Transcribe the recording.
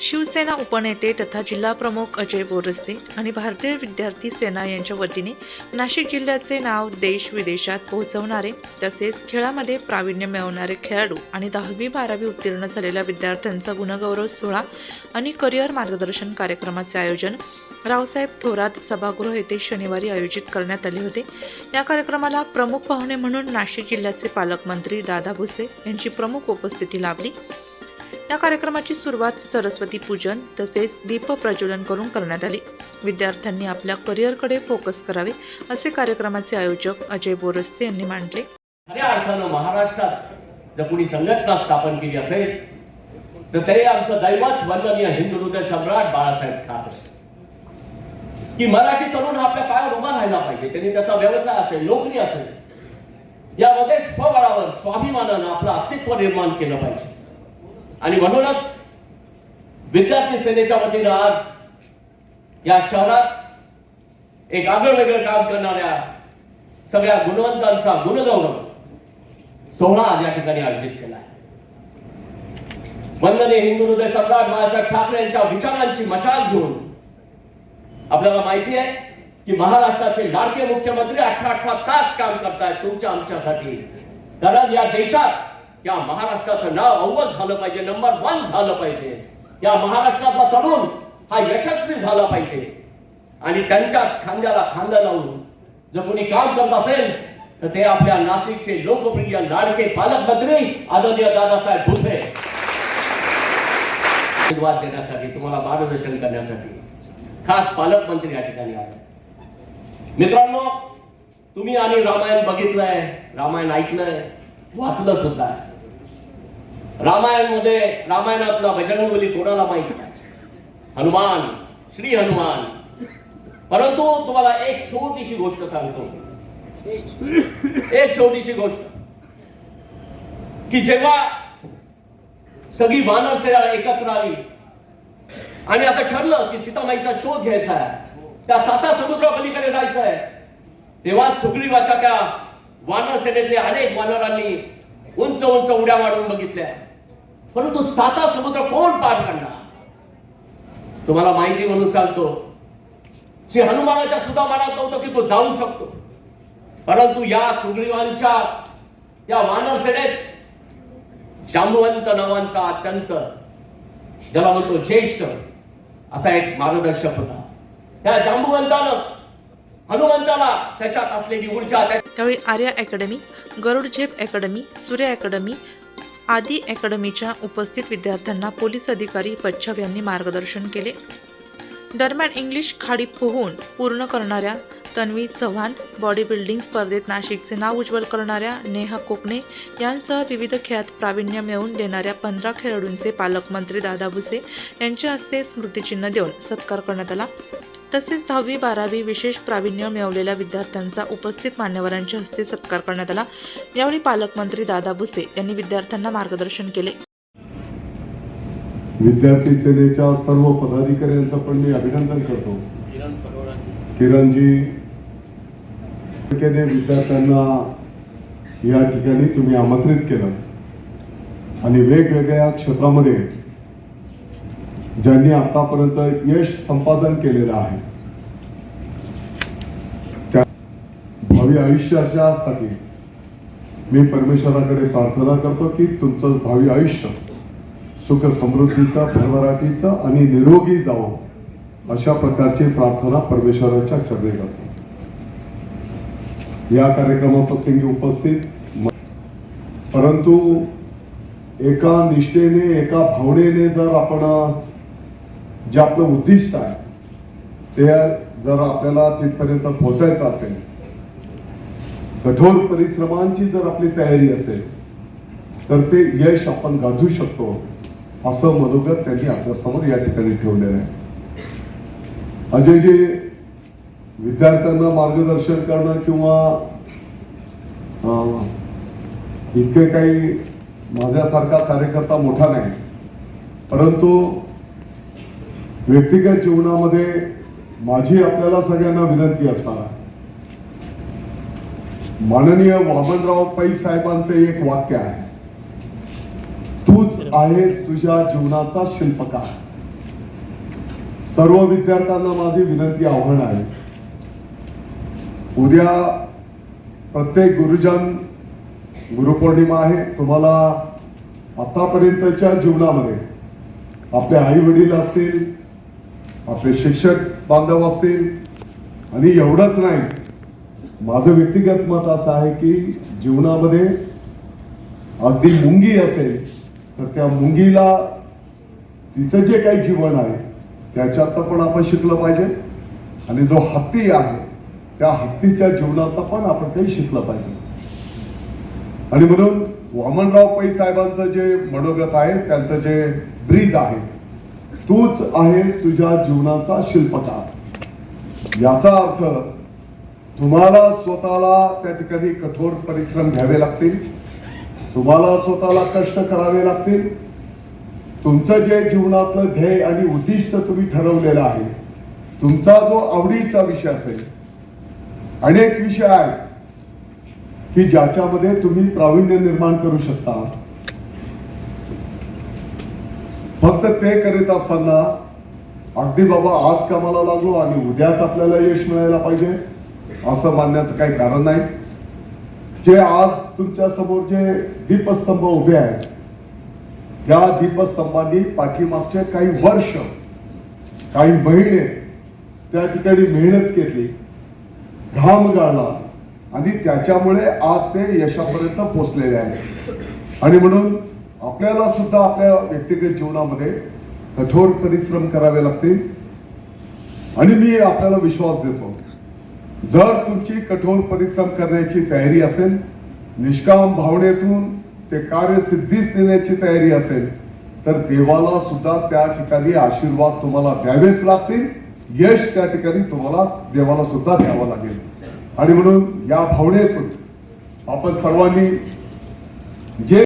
शिवसेना उपनेते तथा जिल्हा प्रमुख अजय बोरस्ते आणि भारतीय विद्यार्थी सेना यांच्या वतीने नाशिक जिल्ह्याचे नाव देश विदेशात पोहोचवणारे तसेच खेळामध्ये प्रावीण्य मिळवणारे खेळाडू आणि दहावी बारावी उत्तीर्ण झालेल्या विद्यार्थ्यांचा गुणगौरव सोहळा आणि करिअर मार्गदर्शन कार्यक्रमाचे आयोजन रावसाहेब थोरात सभागृह येथे शनिवारी आयोजित करण्यात आले होते. या कार्यक्रमाला प्रमुख पाहुणे म्हणून नाशिक जिल्ह्याचे पालकमंत्री दादा भुसे यांची प्रमुख उपस्थिती लाभली. या कार्यक्रमाची सुरुवात सरस्वती पूजन तसेच दीप प्रज्वलन करून करण्यात आली. विद्यार्थ्यांनी आपल्या करिअरकडे फोकस करावे असे कार्यक्रमाचे आयोजक अजय बोरस्ते यांनी मांडले. खऱ्या अर्थानं महाराष्ट्रात जर कोणी संघटना स्थापन केली असेल तर ते आमचं दैवत वंदनीय हिंदू हृदय सम्राट बाळासाहेब ठाकरे. की मराठी तरुण हा आपल्या पायावर उभा राहायला पाहिजे त्यांनी त्याचा व्यवसाय असेल नोकरी असेल यामध्ये स्वबळावर स्वाभिमानानं आपलं अस्तित्व निर्माण केलं पाहिजे. आणि म्हणूनच विद्यार्थी सेनेच्या वतीनं आज या शहरात एक आगळं वेगळं काम करणाऱ्या सगळ्या गुणवंतांचा गुणगौरव सोहळा आज या ठिकाणी आयोजित केला आहे. वंदनीय हिंदू हृदय सम्राट बाळासाहेब ठाकरे यांच्या विचारांची मशाल घेऊन आपल्याला माहिती आहे की महाराष्ट्राचे लाडके मुख्यमंत्री अठरा अठरा तास काम करतायत तुमच्या आमच्यासाठी. कारण या देशात या महाराष्ट्राचं नाव अव्वल झालं पाहिजे नंबर वन झालं पाहिजे. या महाराष्ट्रातला तरुण हा यशस्वी झाला पाहिजे. आणि त्यांच्याच खांद्याला खांदा लावून जर कोणी काम करत असेल तर ते आपल्या नाशिकचे लोकप्रिय लाडके पालकमंत्री आदरणीय दादासाहेब भुसे. आशीर्वाद देण्यासाठी तुम्हाला मार्गदर्शन करण्यासाठी खास पालकमंत्री या ठिकाणी आले. मित्रांनो तुम्ही आणि रामायण बघितलंय रामायण ऐकलंय वाचलं सुद्धा रामायणमध्ये रामायणातला बजरंगबली कोणाला माहिती नाही? हनुमान श्री हनुमान. परंतु तुम्हाला एक छोटीशी गोष्ट सांगतो. एक छोटीशी गोष्ट. की जेव्हा सगळी वानर सेना एकत्र आली आणि असं ठरलं की सीतामाईचा शोध घ्यायचा आहे त्या साता समुद्र पलीकडे जायचं आहे तेव्हा सुग्रीवाच्या त्या वानर सेनेतले अनेक वानरांनी उंच उंच उड्या मारून बघितल्या. परंतु साता समुद्र कोण पार करणार? तुम्हाला माहिती म्हणून चालतो श्री हनुमानाच्या सुद्धा मनात नव्हतं की तो जाऊ शकतो. परंतु या सुग्रीवांच्या या वानर सेनेत जांबुवंत नावांचा अत्यंत ज्याला म्हणतो ज्येष्ठ असा एक मार्गदर्शक होता. त्या जांबुवंतानं हनुमंताला त्याच्यात असलेली ऊर्जा त्यावेळी आर्या अकॅडमी गरुड झेप अकॅडमी सूर्य अकॅडमी आदी अकॅडमीच्या उपस्थित विद्यार्थ्यांना पोलीस अधिकारी पच्छव यांनी मार्गदर्शन केले. दरम्यान इंग्लिश खाडी पोहून पूर्ण करणाऱ्या तन्वी चव्हाण बॉडी बिल्डिंग स्पर्धेत नाशिकचे नाव उज्ज्वल करणाऱ्या नेहा कोकणे यांसह विविध खेळात प्रावीण्य मिळवून देणाऱ्या पंधरा खेळाडूंचे पालकमंत्री दादा भुसे यांच्या हस्ते स्मृतिचिन्ह देऊन सत्कार करण्यात आला. तसेच दहावी बारावी विशेष प्रावीण्य मिळवलेल्या विद्यार्थ्यांचा उपस्थित मान्यवरांच्या हस्ते सत्कार करण्यात आला. यावेळी पालकमंत्री दादा भुसे यांनी विद्यार्थ्यांना मार्गदर्शन केले. विद्यार्थी सेनेच्या सर्व पदाधिकाऱ्यांचं पण मी अभिनंदन करतो. किरणजी केले विद्यार्थ्यांना या ठिकाणी तुम्ही आमंत्रित केलं. आणि वेगवेगळ्या क्षेत्रामध्ये ज्यांनी आतापर्यंत यश संपादन केलेलं आहे. त्या भावी आयुष्यासाठी मी परमेश्वराकडे प्रार्थना करतो की तुमचं भावी आयुष्य सुख समृद्धीचं भरभराटीचं आणि निरोगी जावं अशा प्रकारची प्रार्थना परमेश्वराच्या चरणी करतो. या कार्यक्रमाप्रसंगी उपस्थित परंतु एका निष्ठेने एका भावनेने जर आपण जे आपलं उद्दिष्ट आहे ते जर आपल्याला तिथपर्यंत पोहोचायचं असेल कठोर परिश्रमांची जर आपली तयारी असेल तर ते यश आपण गाठू शकतो असं मनोगत त्यांनी आपल्यासमोर या ठिकाणी ठेवलेलं आहे. अजयजी विद्यार्थ्यांना मार्गदर्शन करणं किंवा अं, इतके काही माझ्यासारखा कार्यकर्ता मोठा नाही परंतु व्यक्तिगत जीवनामध्ये माझी आपल्याला सगळ्यांना विनंती असणार माननीय वामनराव पै साहेबांचे एक वाक्य आहे. तूच आहेस तुझ्या जीवनाचा शिल्पकार. सर्व विद्यार्थ्यांना माझी विनंती आव्हान आहे. उद्या प्रत्येक गुरुजन गुरुपौर्णिमा आहे. तुम्हाला आतापर्यंतच्या जीवनामध्ये आपले आई वडील असतील आपले शिक्षक बांधव असतील. आणि एवढंच नाही. माझं व्यक्तिगत मत असं आहे की जीवनामध्ये अगदी मुंगी असेल तर त्या मुंगीला तिचं जे काही जीवन आहे त्याच्यात पण आपण शिकलं पाहिजे. आणि जो हत्ती आहे त्या हत्तीच्या जीवनात पण आपण काही शिकलं पाहिजे. आणि म्हणून वामनराव पै साहेबांचं जे मनोगत आहे त्यांचं जे ब्रीद आहे तूच आहेस तुझ्या जीवनाचा शिल्पकार. याचा अर्थ तुम्हाला स्वतःला त्या ठिकाणी कठोर परिश्रम घ्यावे लागतील तुम्हाला स्वतःला कष्ट करावे लागतील. तुमचं जे जीवनातलं ध्येय आणि उद्दिष्ट तुम्ही ठरवलेलं आहे तुमचा जो आवडीचा विषय असेल अनेक विषय आहेत की ज्याच्यामध्ये तुम्ही प्रावीण्य निर्माण करू शकता. फक्त ते करीत असताना अगदी बाबा आज कामाला लागलो आणि उद्याच आपल्याला यश मिळायला पाहिजे असं मानण्याचं काही कारण नाही. जे आज तुमच्यासमोर जे दीपस्तंभ उभे आहेत त्या दीपस्तंभांनी पाठीमागचे काही वर्ष काही महिने त्या ठिकाणी मेहनत घेतली घाम गाळला आणि त्याच्यामुळे आज ते यशापर्यंत पोचलेले आहे आणि म्हणून आपल्याला सुद्धा आपल्या व्यक्तिगत जीवनामध्ये कठोर परिश्रम करावे लागतील. आणि मी आपल्याला विश्वास देतो जर तुमची कठोर परिश्रम करण्याची तयारी असेल निष्काम भावनेतून ते कार्य सिद्धीस नेण्याची तयारी असेल तर देवाला सुद्धा त्या ठिकाणी आशीर्वाद तुम्हाला द्यावेच लागतील. यश त्या ठिकाणी तुम्हाला देवाला सुद्धा द्यावं लागेल. आणि म्हणून या भावनेतून आपण सर्वांनी जे